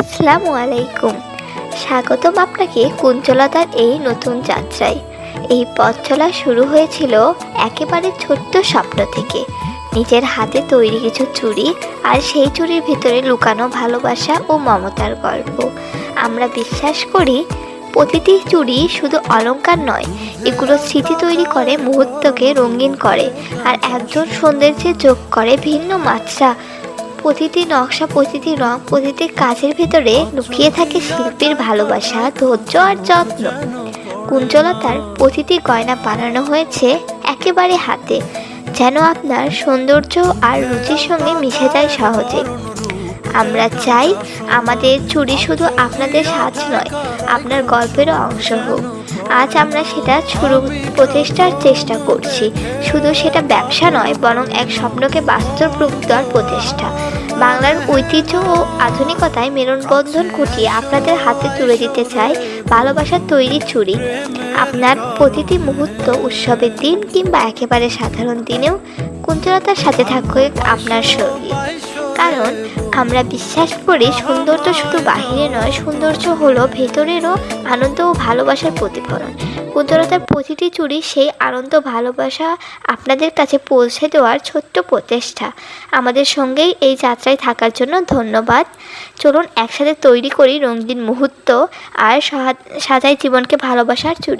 আসসালামু আলাইকুম। স্বাগতম আপনাকে কুঞ্চলতার এই নতুন যাত্রায়। এই পথ চলা শুরু হয়েছিল একেবারে ছোট্ট স্বপ্ন থেকে। নিজের হাতে তৈরি কিছু চুড়ি আর সেই চুড়ির ভিতরে লুকানো ভালোবাসা ও মমতার গল্প। আমরা বিশ্বাস করি, প্রতিটি চুড়ি শুধু অলংকার নয়, এগুলো স্মৃতি তৈরি করে, মুহূর্তকে রঙিন করে আর একজন সৌন্দর্যে যোগ করে ভিন্ন মাত্রা প্রতিটি নকশা, প্রতিটি রং, প্রতিটি কাজের ভেতরে লুকিয়ে থাকে শিল্পীর ভালোবাসা, ধৈর্য আর যত্ন। কুঞ্জলতার প্রতিটি গয়না বানানো হয়েছে একেবারে হাতে, যেন আপনার সৌন্দর্য আর রুচির সঙ্গে মিশে যায় সহজে। আমরা চাই আমাদের চুরি শুধু আপনাদের সাজ নয়, আপনার গল্পেরও অংশ হোক। আজ আমরা সেটা শুরু প্রচেষ্টার চেষ্টা করছি। শুধু সেটা ব্যবসা নয়, বরং এক স্বপ্নকে বাস্তব রূপ দেওয়ার প্রচেষ্টা বাংলার ঐতিহ্য ও আধুনিকতায় মেলনবন্ধন ঘটিয়ে আপনাদের হাতে তুলে দিতে চাই ভালোবাসার তৈরি চুড়ি আপনার প্রতিটি মুহূর্ত, উৎসবের দিন কিংবা একেবারে সাধারণ দিনেও কুঞ্চলতার সাথে থাকবে আপনার সঙ্গী। কারণ আমরা বিশ্বাস করি সৌন্দর্য শুধু বাহিরে নয়, সৌন্দর্য হলো ভেতরেরও আনন্দ ও ভালোবাসার প্রতিফলন। কুঞ্জলতার প্রতিটি চুরি সেই আনন্দ ভালোবাসা আপনাদের কাছে পৌঁছে দেওয়ার ছোট্ট প্রচেষ্টা। আমাদের সঙ্গেই এই যাত্রায় থাকার জন্য ধন্যবাদ। চলুন একসাথে তৈরি করি রঙিন মুহূর্ত আর সাজাই জীবনকে ভালোবাসার চুরি।